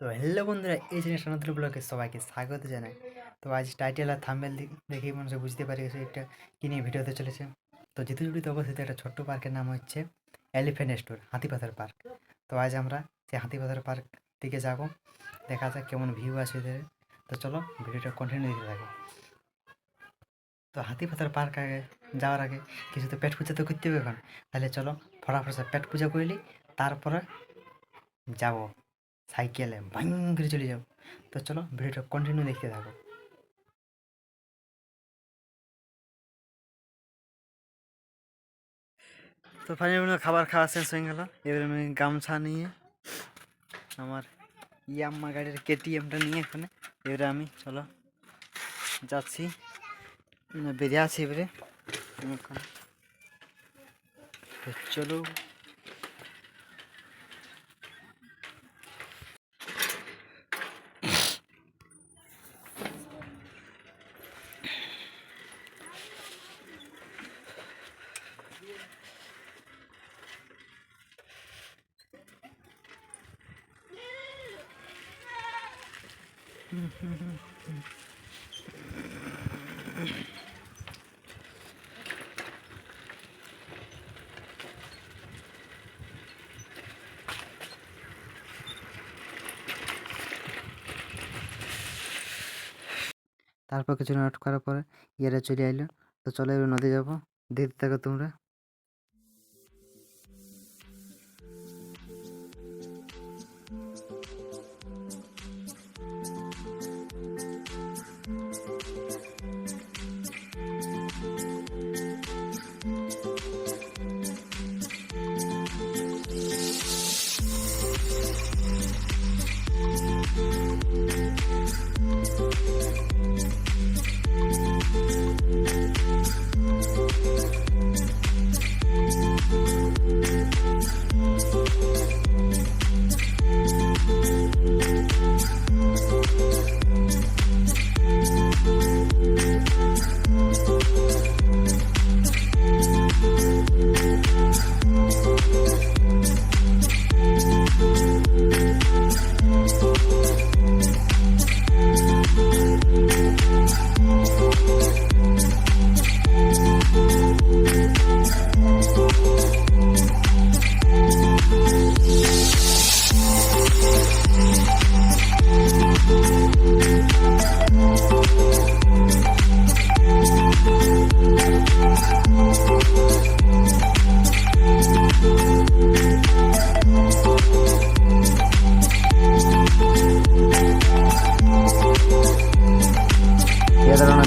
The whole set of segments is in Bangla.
তো হ্যালো বন্ধুরা, এই জিনিস নতুন ব্লগে সবাইকে স্বাগত জানাই। তো আজ টাইটেল আর থাম্বেল দেখেই মানুষ বুঝতে পারে গেছে একটা কী নিয়ে ভিডিওতে চলেছে। তো যেতে জুড়িতে অবস্থিত, একটা ছোট্ট পার্কের নাম হচ্ছে এলিফেন্ট স্টোর হাতিপাথার পার্ক। তো আজ আমরা সেই হাতিপাথার পার্ক দিকে যাব, দেখা যাক কেমন ভিউ আছে এদের। তো চলো ভিডিওটা কন্টিনিউ দিতে থাকো। তো হাতিপাথার পার্ক আগে যাওয়ার আগে কিছু তো পেট পূজা তো করতে হবে এখন। তাহলে চলো ফটাফট পেট পূজা করলি তারপরে যাব। সাইকেলে ভাং করে চলে যাও তো চলো ভিডিওটা কন্টিনিউ দেখতে থাকো। তো ফাইনালি খাবার খাওয়া শেষ হয়ে গেল। এবার আমি গামছা নিয়ে আমার ইয়াম্মা গাড়ির কেটিএমটা নিয়ে এখানে। এবারে আমি, চলো, যাচ্ছি। মানে বেরিয়ে আছি এবারে। চলো। তারপর কিছু নোট করার পরে ইয়েরা চলে আইলো। তো চলে নদী যাব। দেখতে থাকো তোমরা।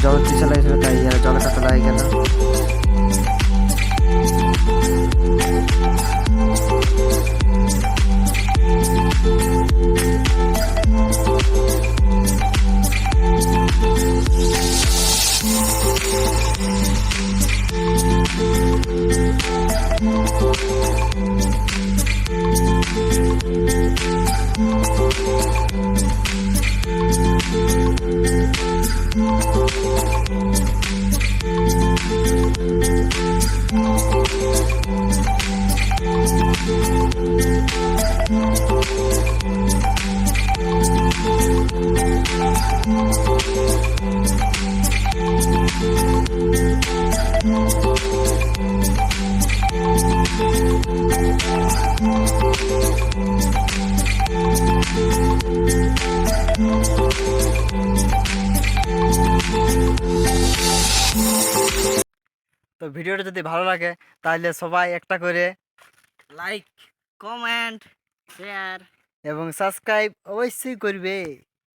এদের না জল দিতে লাগছিল তাই এরা তো ভিডিওটা যদি ভালো লাগে তাহলে সবাই একটা করে লাইক কমেন্ট শেয়ার এবং সাবস্ক্রাইব অবশ্যই করবে।